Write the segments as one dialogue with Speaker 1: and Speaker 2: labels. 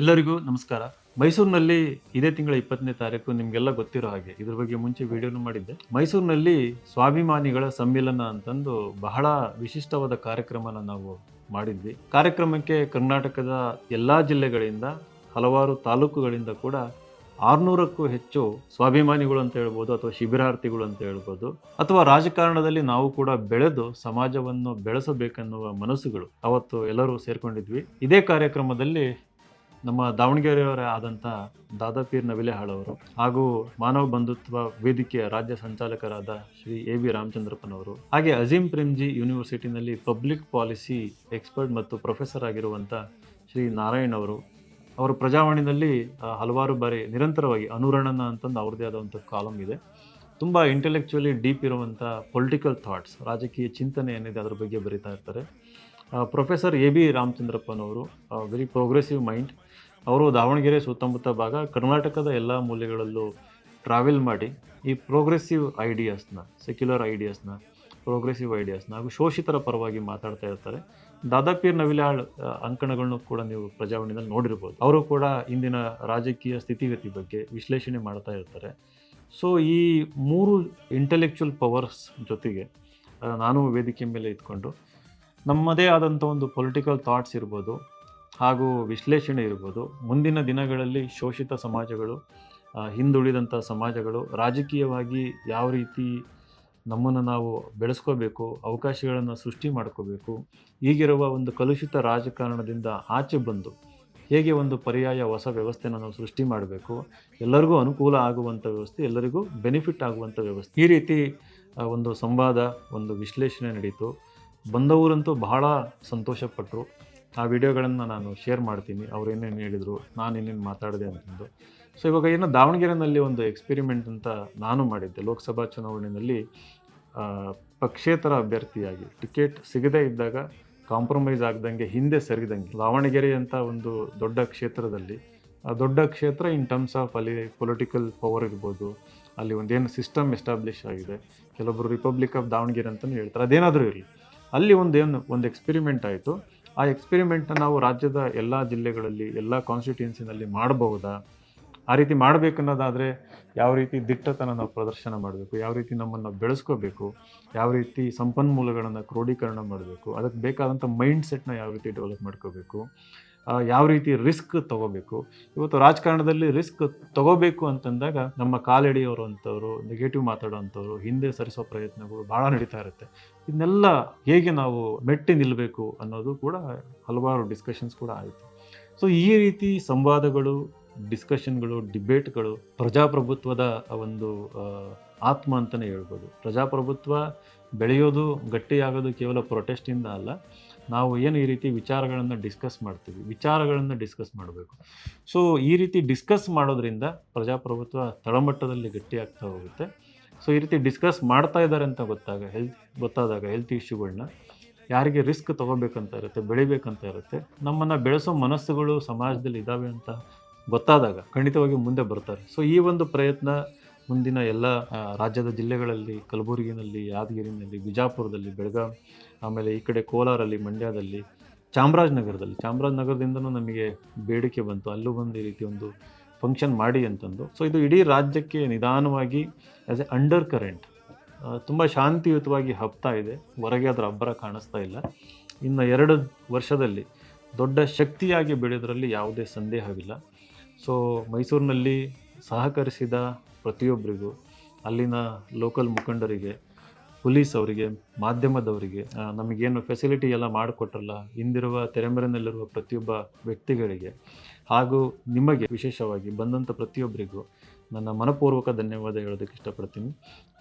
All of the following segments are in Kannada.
Speaker 1: ಎಲ್ಲರಿಗೂ ನಮಸ್ಕಾರ. ಮೈಸೂರಿನಲ್ಲಿ ಇದೇ ತಿಂಗಳ ಇಪ್ಪತ್ತನೇ ತಾರೀಕು ನಿಮಗೆಲ್ಲ ಗೊತ್ತಿರೋ ಹಾಗೆ, ಇದ್ರ ಬಗ್ಗೆ ಮುಂಚೆ ವಿಡಿಯೋನು ಮಾಡಿದ್ದೆ. ಮೈಸೂರಿನಲ್ಲಿ ಸ್ವಾಭಿಮಾನಿಗಳ ಸಮ್ಮೇಳನ ಅಂತಂದು ಬಹಳ ವಿಶಿಷ್ಟವಾದ ಕಾರ್ಯಕ್ರಮನ ನಾವು ಮಾಡಿದ್ವಿ. ಕಾರ್ಯಕ್ರಮಕ್ಕೆ ಕರ್ನಾಟಕದ ಎಲ್ಲಾ ಜಿಲ್ಲೆಗಳಿಂದ, ಹಲವಾರು ತಾಲೂಕುಗಳಿಂದ ಕೂಡ ಆರುನೂರಕ್ಕೂ ಹೆಚ್ಚು ಸ್ವಾಭಿಮಾನಿಗಳು ಅಂತ ಹೇಳ್ಬೋದು, ಅಥವಾ ಶಿಬಿರಾರ್ಥಿಗಳು ಅಂತ ಹೇಳ್ಬೋದು, ಅಥವಾ ರಾಜಕಾರಣದಲ್ಲಿ ನಾವು ಕೂಡ ಬೆಳೆದು ಸಮಾಜವನ್ನು ಬೆಳೆಸಬೇಕೆನ್ನುವ ಮನಸ್ಸುಗಳು ಅವತ್ತು ಎಲ್ಲರೂ ಸೇರ್ಕೊಂಡಿದ್ವಿ. ಇದೇ ಕಾರ್ಯಕ್ರಮದಲ್ಲಿ ನಮ್ಮ ದಾವಣಗೆರೆಯವರೇ ಆದಂಥ ದಾದಾಪೀರ್ ನವಿಲೆಹಾಳ್ ಅವರು ಹಾಗೂ ಮಾನವ ಬಂಧುತ್ವ ವೇದಿಕೆಯ ರಾಜ್ಯ ಸಂಚಾಲಕರಾದ ಶ್ರೀ ಎ ವಿ ರಾಮಚಂದ್ರಪ್ಪನವರು ಹಾಗೆ ಅಜೀಂ ಪ್ರೇಮ್ಜಿ ಯೂನಿವರ್ಸಿಟಿನಲ್ಲಿ ಪಬ್ಲಿಕ್ ಪಾಲಿಸಿ ಎಕ್ಸ್ಪರ್ಟ್ ಮತ್ತು ಪ್ರೊಫೆಸರ್ ಆಗಿರುವಂಥ ಶ್ರೀ ನಾರಾಯಣ್ ಅವರು ಅವರು ಪ್ರಜಾವಾಣಿನಲ್ಲಿ ಹಲವಾರು ಬಾರಿ ನಿರಂತರವಾಗಿ ಅನುರಣನ ಅಂತಂದು ಅವ್ರದ್ದೇ ಆದಂಥ ಕಾಲಮ್ ಇದೆ. ತುಂಬ ಇಂಟೆಲೆಕ್ಚುಲಿ ಡೀಪ್ ಇರುವಂಥ ಪೊಲಿಟಿಕಲ್ ಥಾಟ್ಸ್ ರಾಜಕೀಯ ಚಿಂತನೆ ಏನಿದೆ ಅದ್ರ ಬಗ್ಗೆ ಬರಿತಾ ಇರ್ತಾರೆ. ಪ್ರೊಫೆಸರ್ ಎ ಬಿ ರಾಮಚಂದ್ರಪ್ಪನವರು ವೆರಿ ಪ್ರೋಗ್ರೆಸಿವ್ ಮೈಂಡ್ ಅವರು ದಾವಣಗೆರೆ ಸುತ್ತಮುತ್ತ ಭಾಗ ಕರ್ನಾಟಕದ ಎಲ್ಲ ಮೂಲೆಗಳಲ್ಲೂ ಟ್ರಾವೆಲ್ ಮಾಡಿ ಈ ಪ್ರೋಗ್ರೆಸಿವ್ ಐಡಿಯಾಸ್ನ ಸೆಕ್ಯುಲರ್ ಐಡಿಯಾಸ್ನ ಪ್ರೋಗ್ರೆಸಿವ್ ಐಡಿಯಾಸ್ನ ಹಾಗೂ ಶೋಷಿತರ ಪರವಾಗಿ ಮಾತಾಡ್ತಾ ಇರ್ತಾರೆ. ದಾದಾಪೀರ್ ನವಿಲಾಳ್ ಅಂಕಣಗಳನ್ನು ಕೂಡ ನೀವು ಪ್ರಜಾವಾಣಿನಲ್ಲಿ ನೋಡಿರ್ಬೋದು. ಅವರು ಕೂಡ ಇಂದಿನ ರಾಜಕೀಯ ಸ್ಥಿತಿಗತಿ ಬಗ್ಗೆ ವಿಶ್ಲೇಷಣೆ ಮಾಡ್ತಾ ಇರ್ತಾರೆ. ಸೊ ಈ ಮೂರು ಇಂಟೆಲೆಕ್ಚುಯಲ್ ಪವರ್ಸ್ ಜೊತೆಗೆ ನಾನು ವೇದಿಕೆ ಮೇಲೆ ಇದ್ಕೊಂಡು ನಮ್ಮದೇ ಆದಂಥ ಒಂದು ಪೊಲಿಟಿಕಲ್ ಥಾಟ್ಸ್ ಇರ್ಬೋದು, ಹಾಗೂ ವಿಶ್ಲೇಷಣೆ ಇರ್ಬೋದು. ಮುಂದಿನ ದಿನಗಳಲ್ಲಿ ಶೋಷಿತ ಸಮಾಜಗಳು ಹಿಂದುಳಿದಂಥ ಸಮಾಜಗಳು ರಾಜಕೀಯವಾಗಿ ಯಾವ ರೀತಿ ನಮ್ಮನ್ನು ನಾವು ಬೆಳೆಸ್ಕೋಬೇಕು, ಅವಕಾಶಗಳನ್ನು ಸೃಷ್ಟಿ ಮಾಡ್ಕೋಬೇಕು, ಈಗಿರುವ ಒಂದು ಕಲುಷಿತ ರಾಜಕಾರಣದಿಂದ ಆಚೆ ಬಂದು ಹೇಗೆ ಒಂದು ಪರ್ಯಾಯ ಹೊಸ ವ್ಯವಸ್ಥೆನ ನಾವು ಸೃಷ್ಟಿ ಮಾಡಬೇಕು, ಎಲ್ಲರಿಗೂ ಅನುಕೂಲ ಆಗುವಂಥ ವ್ಯವಸ್ಥೆ, ಎಲ್ಲರಿಗೂ ಬೆನಿಫಿಟ್ ಆಗುವಂಥ ವ್ಯವಸ್ಥೆ. ಈ ರೀತಿ ಒಂದು ಸಂವಾದ, ಒಂದು ವಿಶ್ಲೇಷಣೆ ನಡೀತು. ಬಂದವರಂತೂ ಬಹಳ ಸಂತೋಷಪಟ್ಟರು ಆ ವಿಡಿಯೋಗಳನ್ನು ನಾನು ಶೇರ್ ಮಾಡ್ತೀನಿ, ಅವ್ರು ಏನೇನು ಹೇಳಿದರು, ನಾನು ಏನೇನು ಮಾತಾಡಿದೆ ಅಂತಂದು. ಸೊ ಇವಾಗ ಏನೋ ದಾವಣಗೆರೆಯಲ್ಲಿ ಒಂದು ಎಕ್ಸ್ಪೆರಿಮೆಂಟ್ ಅಂತ ನಾನು ಮಾಡಿದ್ದೆ. ಲೋಕಸಭಾ ಚುನಾವಣೆಯಲ್ಲಿ ಪಕ್ಷೇತರ ಅಭ್ಯರ್ಥಿಯಾಗಿ ಟಿಕೆಟ್ ಸಿಗದೇ ಇದ್ದಾಗ ಕಾಂಪ್ರಮೈಸ್ ಆಗ್ದಂಗೆ ಹಿಂದೆ ಸರಿದಂಗೆ. ದಾವಣಗೆರೆ ಅಂತ ಒಂದು ದೊಡ್ಡ ಕ್ಷೇತ್ರದಲ್ಲಿ, ಆ ದೊಡ್ಡ ಕ್ಷೇತ್ರ ಇನ್ ಟರ್ಮ್ಸ್ ಆಫ್ ಅಲ್ಲಿ ಪೊಲಿಟಿಕಲ್ ಪವರ್ ಇರ್ಬೋದು, ಅಲ್ಲಿ ಒಂದೇನು ಸಿಸ್ಟಮ್ ಎಸ್ಟಾಬ್ಲಿಷ್ ಆಗಿದೆ. ಕೆಲವೊಬ್ಬರು ರಿಪಬ್ಲಿಕ್ ಆಫ್ ದಾವಣಗೆರೆ ಅಂತಲೂ ಹೇಳ್ತಾರೆ. ಅದೇನಾದರೂ ಇರಲಿ. ಅಲ್ಲಿ ಒಂದೇನು ಒಂದು ಎಕ್ಸ್ಪೆರಿಮೆಂಟ್ ಆಯಿತು. ಆ ಎಕ್ಸ್ಪೆರಿಮೆಂಟ್ನ ನಾವು ರಾಜ್ಯದ ಎಲ್ಲ ಜಿಲ್ಲೆಗಳಲ್ಲಿ, ಎಲ್ಲ ಕಾನ್ಸ್ಟಿಟ್ಯೂನ್ಸಿನಲ್ಲಿ ಮಾಡಬಹುದಾ? ಆ ರೀತಿ ಮಾಡಬೇಕನ್ನೋದಾದರೆ ಯಾವ ರೀತಿ ದಿಟ್ಟತನ ನಾವು ಪ್ರದರ್ಶನ ಮಾಡಬೇಕು, ಯಾವ ರೀತಿ ನಮ್ಮನ್ನು ಬೆಳೆಸ್ಕೋಬೇಕು, ಯಾವ ರೀತಿ ಸಂಪನ್ಮೂಲಗಳನ್ನು ಕ್ರೋಢೀಕರಣ ಮಾಡಬೇಕು, ಅದಕ್ಕೆ ಬೇಕಾದಂಥ ಮೈಂಡ್ ಸೆಟ್ನ ಯಾವ ರೀತಿ ಡೆವಲಪ್ ಮಾಡ್ಕೋಬೇಕು. ಯಾವ ರೀತಿ ರಿಸ್ಕ್ ತಗೋಬೇಕು? ಇವತ್ತು ರಾಜಕಾರಣದಲ್ಲಿ ರಿಸ್ಕ್ ತಗೋಬೇಕು ಅಂತಂದಾಗ ನಮ್ಮ ಕಾಲೆಳೆಯೋರು ಅಂಥವ್ರು ನೆಗೆಟಿವ್ ಮಾತಾಡೋವಂಥವ್ರು ಹಿಂದೆ ಸರಿಸೋ ಪ್ರಯತ್ನಗಳು ಭಾಳ ನಡೀತಾ ಇರುತ್ತೆ. ಇದನ್ನೆಲ್ಲ ಹೇಗೆ ನಾವು ಮೆಟ್ಟಿ ನಿಲ್ಲಬೇಕು ಅನ್ನೋದು ಕೂಡ ಹಲವಾರು ಡಿಸ್ಕಷನ್ಸ್ ಕೂಡ ಆಯಿತು ಸೊ ಈ ರೀತಿ ಸಂವಾದಗಳು ಡಿಸ್ಕಷನ್ಗಳು ಡಿಬೇಟ್ಗಳು ಪ್ರಜಾಪ್ರಭುತ್ವದ ಒಂದು ಆತ್ಮ ಅಂತಲೇ ಹೇಳ್ಬೋದು. ಪ್ರಜಾಪ್ರಭುತ್ವ ಬೆಳೆಯೋದು ಗಟ್ಟಿಯಾಗೋದು ಕೇವಲ ಪ್ರೊಟೆಸ್ಟಿಂದ ಅಲ್ಲ. ನಾವು ಏನು ಈ ರೀತಿ ವಿಚಾರಗಳನ್ನು ಡಿಸ್ಕಸ್ ಮಾಡ್ತೀವಿ, ವಿಚಾರಗಳನ್ನು ಡಿಸ್ಕಸ್ ಮಾಡಬೇಕು. ಸೊ ಈ ರೀತಿ ಡಿಸ್ಕಸ್ ಮಾಡೋದ್ರಿಂದ ಪ್ರಜಾಪ್ರಭುತ್ವ ತಳಮಟ್ಟದಲ್ಲಿ ಗಟ್ಟಿಯಾಗ್ತಾ ಹೋಗುತ್ತೆ. ಸೊ ಈ ರೀತಿ ಡಿಸ್ಕಸ್ ಮಾಡ್ತಾ ಇದ್ದಾರೆ ಅಂತ ಗೊತ್ತಾಗ ಹೆಲ್ತ್ ಗೊತ್ತಾದಾಗ ಹೆಲ್ತ್ ಇಶ್ಯೂಗಳನ್ನ ಯಾರಿಗೆ ರಿಸ್ಕ್ ತೊಗೋಬೇಕಂತ ಇರುತ್ತೆ, ಬೆಳಿಬೇಕಂತ ಇರುತ್ತೆ, ನಮ್ಮನ್ನು ಬೆಳೆಸೋ ಮನಸ್ಸುಗಳು ಸಮಾಜದಲ್ಲಿ ಇದ್ದಾವೆ ಅಂತ ಗೊತ್ತಾದಾಗ ಖಂಡಿತವಾಗಿ ಮುಂದೆ ಬರ್ತಾರೆ. ಸೊ ಈ ಒಂದು ಪ್ರಯತ್ನ ಮುಂದಿನ ಎಲ್ಲ ರಾಜ್ಯದ ಜಿಲ್ಲೆಗಳಲ್ಲಿ, ಕಲಬುರಗಿನಲ್ಲಿ, ಯಾದಗಿರಿನಲ್ಲಿ, ಬಿಜಾಪುರದಲ್ಲಿ, ಬೆಳಗಾಂ, ಆಮೇಲೆ ಈ ಕಡೆ ಕೋಲಾರಲ್ಲಿ, ಮಂಡ್ಯದಲ್ಲಿ, ಚಾಮರಾಜನಗರದಲ್ಲಿ. ಚಾಮರಾಜನಗರದಿಂದನೂ ನಮಗೆ ಬೇಡಿಕೆ ಬಂತು. ಅಲ್ಲೂ ಬಂದು ಈ ರೀತಿ ಒಂದು ಫಂಕ್ಷನ್ ಮಾಡಿ ಅಂತಂದು. ಸೊ ಇದು ಇಡೀ ರಾಜ್ಯಕ್ಕೆ ನಿಧಾನವಾಗಿ ಆ್ಯಸ್ ಎ ಅಂಡರ್ ಕರೆಂಟ್ ತುಂಬ ಶಾಂತಿಯುತವಾಗಿ ಹಬ್ತಾ ಇದೆ. ಹೊರಗೆ ಅದರ ಅಬ್ಬರ ಕಾಣಿಸ್ತಾ ಇಲ್ಲ. ಇನ್ನು ಎರಡು ವರ್ಷದಲ್ಲಿ ದೊಡ್ಡ ಶಕ್ತಿಯಾಗಿ ಬೆಳೆಯೋದ್ರಲ್ಲಿ ಯಾವುದೇ ಸಂದೇಹವಿಲ್ಲ. ಸೊ ಮೈಸೂರಿನಲ್ಲಿ ಸಹಕರಿಸಿದ ಪ್ರತಿಯೊಬ್ಬರಿಗೂ ಅಲ್ಲಿನ ಲೋಕಲ್ ಮುಖಂಡರಿಗೆ ಪೊಲೀಸ್ ಅವರಿಗೆ, ಮಾಧ್ಯಮದವರಿಗೆ ನಮಗೇನು ಫೆಸಿಲಿಟಿ ಎಲ್ಲ ಮಾಡಿಕೊಟ್ರಲ್ಲ, ಹಿಂದಿರುವ ತೆರೆಮರೆನಲ್ಲಿರುವ ಪ್ರತಿಯೊಬ್ಬ ವ್ಯಕ್ತಿಗಳಿಗೆ ಹಾಗೂ ನಿಮಗೆ ವಿಶೇಷವಾಗಿ ಬಂದಂಥ ಪ್ರತಿಯೊಬ್ಬರಿಗೂ ನನ್ನ ಮನಪೂರ್ವಕ ಧನ್ಯವಾದ ಹೇಳೋದಕ್ಕೆ ಇಷ್ಟಪಡ್ತೀನಿ.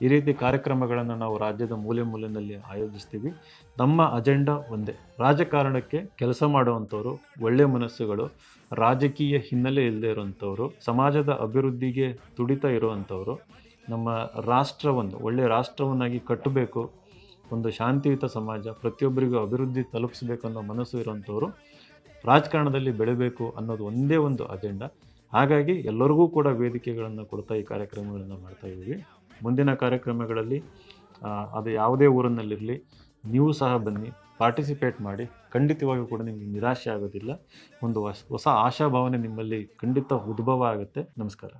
Speaker 1: ಈ ರೀತಿ ಕಾರ್ಯಕ್ರಮಗಳನ್ನು ನಾವು ರಾಜ್ಯದ ಮೂಲೆ ಮೂಲೆಯಲ್ಲಿ ಆಯೋಜಿಸ್ತೀವಿ. ನಮ್ಮ ಅಜೆಂಡಾ ಒಂದೇ. ರಾಜಕಾರಣಕ್ಕೆ ಕೆಲಸ ಮಾಡುವಂಥವ್ರು ಒಳ್ಳೆಯ ಮನಸ್ಸುಗಳು, ರಾಜಕೀಯ ಹಿನ್ನೆಲೆ ಇಲ್ಲದೇ ಇರುವಂಥವ್ರು, ಸಮಾಜದ ಅಭಿವೃದ್ಧಿಗೆ ತುಡಿತ ಇರುವಂಥವ್ರು, ನಮ್ಮ ರಾಷ್ಟ್ರವನ್ನು ಒಳ್ಳೆಯ ರಾಷ್ಟ್ರವನ್ನಾಗಿ ಕಟ್ಟಬೇಕು, ಒಂದು ಶಾಂತಿಯುತ ಸಮಾಜ, ಪ್ರತಿಯೊಬ್ಬರಿಗೂ ಅಭಿವೃದ್ಧಿ ತಲುಪಿಸ್ಬೇಕು ಅನ್ನೋ ಮನಸ್ಸು ಇರುವಂಥವ್ರು ರಾಜಕಾರಣದಲ್ಲಿ ಬೆಳೆಯಬೇಕು ಅನ್ನೋದು ಒಂದೇ ಒಂದು ಅಜೆಂಡಾ ಹಾಗಾಗಿ ಎಲ್ಲರಿಗೂ ಕೂಡ ವೇದಿಕೆಗಳನ್ನು ಕೊಡ್ತಾ ಈ ಕಾರ್ಯಕ್ರಮಗಳನ್ನು ಮಾಡ್ತಾ ಇದ್ದೀವಿ. ಮುಂದಿನ ಕಾರ್ಯಕ್ರಮಗಳಲ್ಲಿ ಅದು ಯಾವುದೇ ಊರಿನಲ್ಲಿರಲಿ, ನೀವು ಸಹ ಬನ್ನಿ ಪಾರ್ಟಿಸಿಪೇಟ್ ಮಾಡಿ, ಖಂಡಿತವಾಗಿಯೂ ಕೂಡ ನಿಮಗೆ ನಿರಾಶೆ ಆಗೋದಿಲ್ಲ. ಒಂದು ಹೊಸ ಆಶಾಭಾವನೆ ನಿಮ್ಮಲ್ಲಿ ಖಂಡಿತ ಉದ್ಭವ ಆಗುತ್ತೆ. ನಮಸ್ಕಾರ.